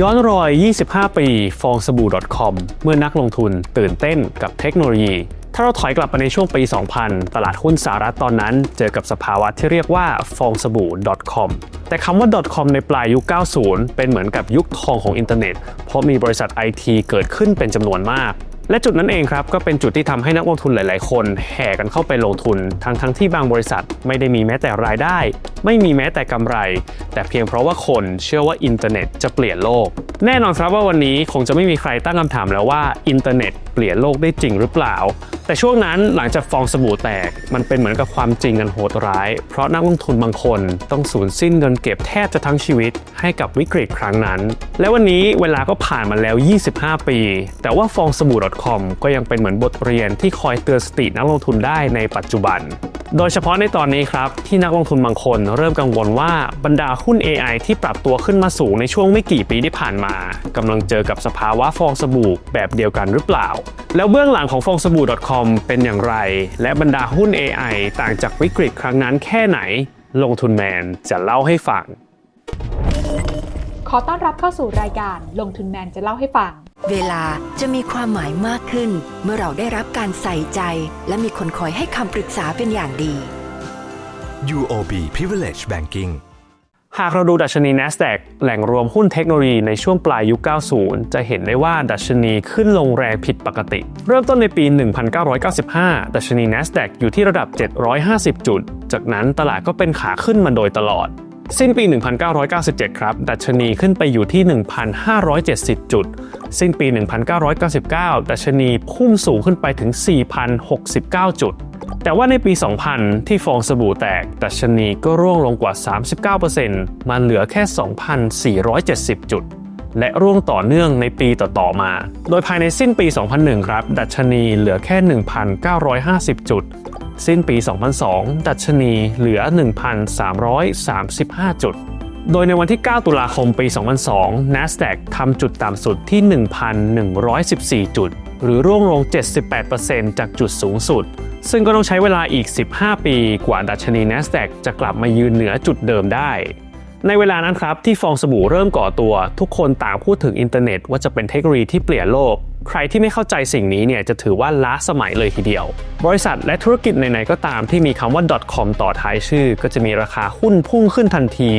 ย้อนรอย 25 ปีฟองสบู่ .com เมื่อนักลงทุนตื่นเต้นกับเทคโนโลยี ถ้าเราถอยกลับไปในช่วงปี 2000 ตลาดหุ้นสหรัฐตอนนั้น เจอกับสภาวะที่เรียกว่าฟองสบู่ .com แต่คำว่า .com ในปลายยุค 90 เป็นเหมือนกับยุคทองของอินเทอร์เน็ต เพราะมีบริษัทไอทีเกิดขึ้นเป็นจำนวนมากและจุดนั้นเองครับก็เป็นจุดที่ทำให้นักลงทุนหลาย ๆ คน แห่กันเข้าไปลงทุน ทั้งทั้งที่บางบริษัทไม่ได้มีแม้แต่รายได้ ไม่มีแม้แต่กำไร แต่เพียงเพราะว่าคนเชื่อว่าอินเทอร์เน็ตจะเปลี่ยนโลก แน่นอนครับว่าวันนี้คงจะไม่มีใครตั้งคำถามแล้วว่าอินเทอร์เน็ต เปลี่ยนโลกได้จริงหรือเปล่า แต่ช่วงนั้นหลังจากฟองสบู่แตก มันเป็นเหมือนกับความจริงกันโหดร้าย เพราะนักลงทุนบางคนต้องสูญสิ้นเงินเก็บแทบจะทั้งชีวิตให้กับวิกฤตครั้งนั้น และวันนี้เวลาก็ผ่านมาแล้ว 25 ปี แต่ว่าฟองสบู่ .com ก็ยังเป็นเหมือนบทเรียนที่คอยเตือนสตินักลงทุนได้ในปัจจุบันโดยเฉพาะในตอนนี้ครับ ที่นักลงทุนบางคนเริ่มกังวลว่าบรรดาหุ้น AI ที่ปรับตัวขึ้นมาสูงในช่วงไม่กี่ปีที่ผ่านมากำลังเจอกับสภาวะฟองสบู่แบบเดียวกันหรือเปล่าแล้วเบื้องหลังของฟองสบู่ .com เป็นอย่างไร และบรรดาหุ้น AI ต่างจากวิกฤตครั้งนั้นแค่ไหน ลงทุนแมนจะเล่าให้ฟัง ขอต้อนรับเข้าสู่รายการลงทุนแมนจะเล่าให้ฟัง เวลาจะมีความหมายมากขึ้น เมื่อเราได้รับการใส่ใจ และมีคนคอยให้คำปรึกษาเป็นอย่างดี UOB Privilege Banking หากเราดูดัชนี NASDAQ แหล่งรวมหุ้นเทคโนโลยีในช่วงปลายยุค 90 จะเห็นได้ว่าดัชนีขึ้นลงแรงผิดปกติ เริ่มต้นในปี 1995 ดัชนี NASDAQ อยู่ที่ระดับ 750 จุด จากนั้นตลาดก็เป็นขาขึ้นมาโดยตลอด สิ้นปี 1997 ครับ ดัชนีขึ้นไปอยู่ที่ 1,570 จุด สิ้นปี 1999 ดัชนีพุ่งสูงขึ้นไปถึง 4,069 จุด แต่ว่าในปี 2000 ที่ฟองสบู่แตกดัชนีก็ร่วงลงกว่า 39%มาเหลือแค่ 2,470 จุด และร่วงต่อเนื่องในปีต่อๆมา โดยภายในสิ้นปี 2001 ครับ ดัชนีเหลือแค่ 1,950 จุด สิ้นปี 2002 ดัชนีเหลือ 1,335 จุด โดยในวันที่ 9 ตุลาคมปี 2002 NASDAQ ทำจุดต่ำสุดที่ 1,114 จุด หรือร่วงลง 78%จากจุดสูงสุด ซึ่งก็ต้องใช้เวลาอีก 15 ปีกว่าดัชนี NASDAQ จะกลับมายืนเหนือจุดเดิมได้ ในเวลานั้นครับที่ฟองสบู่เริ่มก่อตัว ทุกคนต่างพูดถึงอินเทอร์เน็ตว่าจะเป็นเทคโนโลยีที่เปลี่ยนโลก ใครที่ไม่เข้าใจสิ่งนี้เนี่ยจะถือว่าล้าสมัยเลยทีเดียว บริษัทและธุรกิจไหนๆก็ตามที่มีคำว่า .com ต่อท้ายชื่อ ก็จะมีราคาหุ้นพุ่งขึ้นทันที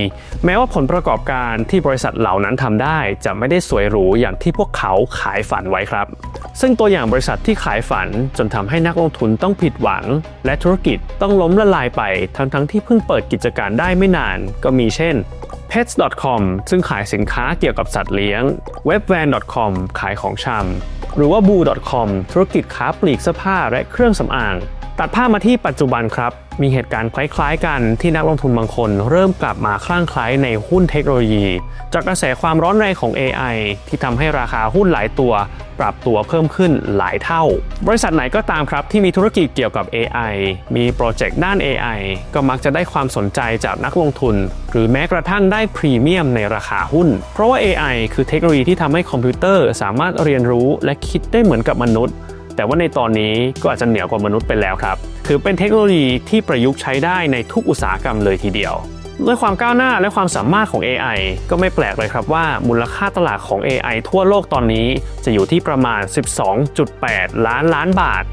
แม้ว่าผลประกอบการที่บริษัทเหล่านั้นทำได้ จะไม่ได้สวยหรูอย่างที่พวกเขาขายฝันไว้ครับ ซึ่งตัวอย่างบริษัทที่ขายฝันจนทำให้นักลงทุนต้องผิดหวัง และธุรกิจต้องล้มละลายไปทั้งๆที่เพิ่งเปิดกิจการได้ไม่นาน ก็มีเช่น pets.com ซึ่งขายสินค้าเกี่ยวกับสัตว์เลี้ยง webvan.com ขายของชำหรือว่า boo.com ธุรกิจค้าปลีกเสื้อผ้าและเครื่องสำอาง ตัดภาพมาที่ปัจจุบันครับ มีเหตุการณ์คล้ายๆกันที่นักลงทุนบางคน เริ่มกลับมาคลั่งไคล้ในหุ้นเทคโนโลยี จากกระแสความร้อนแรงของ AI ที่ทำให้ราคาหุ้นหลายตัว ปรับตัวเพิ่มขึ้นหลายเท่า บริษัทไหนก็ตามครับที่มีธุรกิจเกี่ยวกับ AI มีโปรเจกต์ด้าน AI ก็มักจะได้ความสนใจจากนักลงทุน หรือแม้กระทั่งได้พรีเมียมในราคาหุ้น เพราะว่า AI คือเทคโนโลยีที่ทำให้คอมพิวเตอร์สามารถเรียนรู้และคิดได้เหมือนกับมนุษย์ แต่ว่าในตอนนี้ก็อาจจะเหนือกว่ามนุษย์ไปแล้วครับถือเป็นเทคโนโลยีที่ประยุกต์ใช้ได้ในทุกอุตสาหกรรมเลยทีเดียวด้วยความก้าวหน้าและความสามารถของ AI ก็ไม่แปลกเลยครับว่ามูลค่าตลาดของ AI ทั่วโลกตอนนี้จะอยู่ที่ประมาณ 12.8 ล้านล้านบาท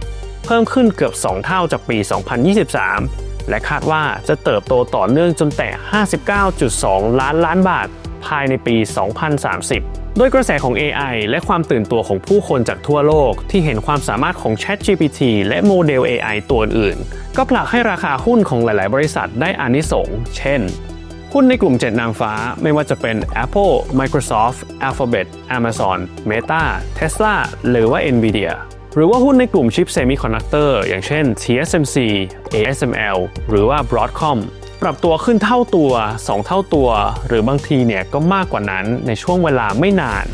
เพิ่มขึ้นเกือบ 2 เท่าจากปี 2023 และคาดว่าจะเติบโตต่อเนื่องจนแต่ 59.2 ล้านล้านบาท ภายในปี 2030 ด้วยกระแสของ AI และความตื่นตัวของผู้คนจากทั่วโลก ที่เห็นความสามารถของ ChatGPT และโมเดล AI ตัวอื่น ก็ผลักให้ราคาหุ้นของหลาย ๆ บริษัทได้อานิสงส์เช่นหุ้นในกลุ่ม 7 นางฟ้าไม่ว่าจะเป็น Apple, Microsoft, Alphabet, Amazon, Meta, Tesla หรือว่า Nvidia หรือว่าหุ้นในกลุ่มชิปเซมิคอนดักเตอร์อย่างเช่น TSMC, ASML หรือว่า Broadcom ปรับตัวขึ้นเท่าตัว 2 เท่าตัว หรือบางทีเนี่ยก็มากกว่านั้นในช่วงเวลาไม่นาน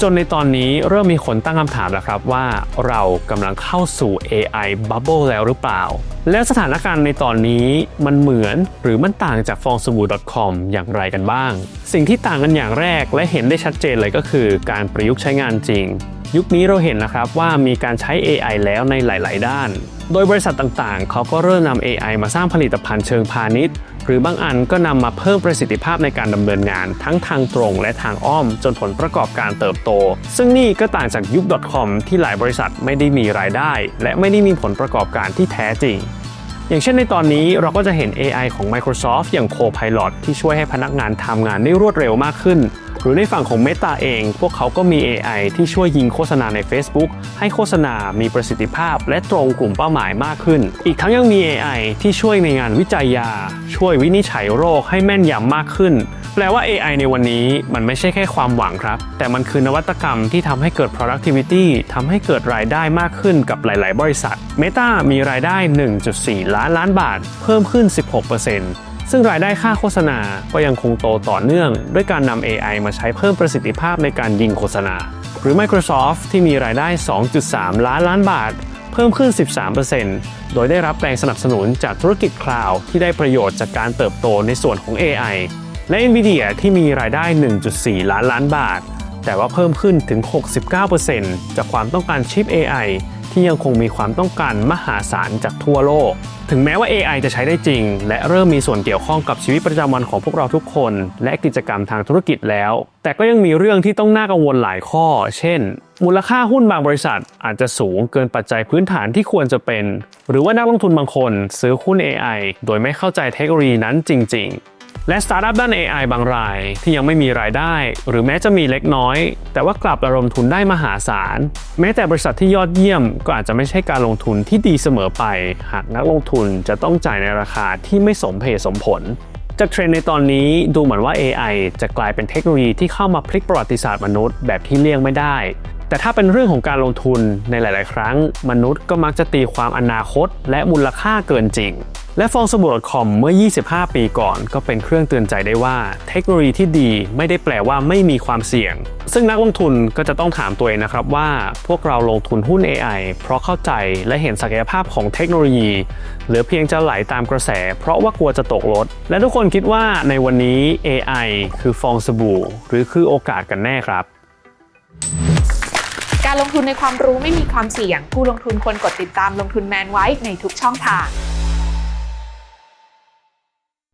จนในตอนนี้เริ่มมีคนตั้งคำถามแล้วครับว่าเรากำลังเข้าสู่ AI Bubble แล้วหรือเปล่า และสถานการณ์ในตอนนี้มันเหมือนหรือมันต่างจากฟองสบู่ .com อย่างไรกันบ้าง สิ่งที่ต่างกันอย่างแรกและเห็นได้ชัดเจนเลยก็คือ การประยุกต์ใช้งานจริง ยุคนี้เราเห็นนะครับว่ามีการใช้ AI แล้วในหลาย ๆ ด้าน โดยบริษัทต่างๆ เขาก็เริ่มนำ AI มาสร้างผลิตภัณฑ์เชิงพาณิชย์ หรือบางอันก็นำมาเพิ่มประสิทธิภาพในการดำเนินงาน ทั้งทางตรงและทางอ้อม จนผลประกอบการเติบโต ซึ่งนี่ก็ต่างจากยุค .com ที่หลายบริษัทไม่ได้มีรายได้ และไม่ได้มีผลประกอบการที่แท้จริง อย่างเช่นในตอนนี้เราก็จะเห็น AI ของ Microsoft อย่าง Copilot ที่ช่วยให้พนักงานทำงานได้รวดเร็วมากขึ้น หรือในฝั่งของ Meta เอง พวกเขาก็มี AI ที่ช่วยยิงโฆษณาใน Facebook ให้โฆษณามีประสิทธิภาพ และตรงกลุ่มเป้าหมายมากขึ้น อีกทั้งยังมี AI ที่ช่วยในงานวิจัยยา ช่วยวินิจฉัยโรคให้แม่นยำมากขึ้น แปลว่า AI ในวันนี้มันไม่ใช่แค่ความหวังครับ แต่มันคือนวัตกรรมที่ทำให้เกิด productivity ทำให้เกิดรายได้มากขึ้นกับหลาย ๆ บริษัท Meta มีรายได้ 1.4 ล้านล้านบาท เพิ่มขึ้น 16%ซึ่งรายได้ค่าโฆษณาก็ยังคงโตต่อเนื่อง ด้วยการนำ AI มาใช้เพิ่มประสิทธิภาพในการยิงโฆษณา หรือ Microsoft ที่มีรายได้ 2.3 ล้านล้านบาท เพิ่มขึ้น 13%โดยได้รับแรงสนับสนุนจากธุรกิจคลาวด์ที่ได้ประโยชน์จากการเติบโตในส่วนของ AI และ Nvidia ที่มีรายได้ 1.4 ล้านล้านบาท แต่ว่าเพิ่มขึ้นถึง 69%จากความต้องการชิป AI ที่ยังคงมีความต้องการมหาศาลจากทั่วโลก ถึงแม้ว่า AI จะใช้ได้จริง และเริ่มมีส่วนเกี่ยวข้องกับชีวิตประจำวันของพวกเราทุกคน และกิจกรรมทางธุรกิจแล้ว แต่ก็ยังมีเรื่องที่ต้องน่ากังวลหลายข้อ เช่น มูลค่าหุ้นบางบริษัทอาจจะสูงเกินปัจจัยพื้นฐานที่ควรจะเป็น หรือว่านักลงทุนบางคนซื้อหุ้น AI โดยไม่เข้าใจเทคโนโลยีนั้นจริง ๆ และสตาร์ทอัพด้าน AI บางรายที่ยังไม่มีรายได้ หรือแม้จะมีเล็กน้อย แต่ว่ากลับระดมทุนได้มหาศาล แม้แต่บริษัทที่ยอดเยี่ยมก็อาจจะไม่ใช่การลงทุนที่ดีเสมอไป หากนักลงทุนจะต้องจ่ายในราคาที่ไม่สมเหตุสมผลจากเทรนด์ในตอนนี้ดูเหมือนว่า AI จะกลายเป็นเทคโนโลยีที่เข้ามาพลิกประวัติศาสตร์มนุษย์แบบที่เลี่ยงไม่ได้ แต่ถ้าเป็นเรื่องของการลงทุนในหลาย ๆ ครั้ง มนุษย์ก็มักจะตีความอนาคต และมูลค่าเกินจริง และฟองสบู่ .com เมื่อ 25 ปีก่อน ก็เป็นเครื่องเตือนใจได้ว่า เทคโนโลยีที่ดีไม่ได้แปลว่าไม่มีความเสี่ยง ซึ่งนักลงทุนก็จะต้องถามตัวเองนะครับว่า พวกเราลงทุนหุ้น AI เพราะเข้าใจและเห็นศักยภาพของเทคโนโลยี หรือเพียงจะไหลตามกระแส เพราะว่ากลัวจะตกรถ และทุกคนคิดว่าในวันนี้ AI คือฟองสบู่ หรือคือโอกาสกันแน่ครับ ลงทุนในความรู้ไม่มีความเสี่ยง ผู้ลงทุนควรกดติดตามลงทุนแมนไว้ในทุกช่องทาง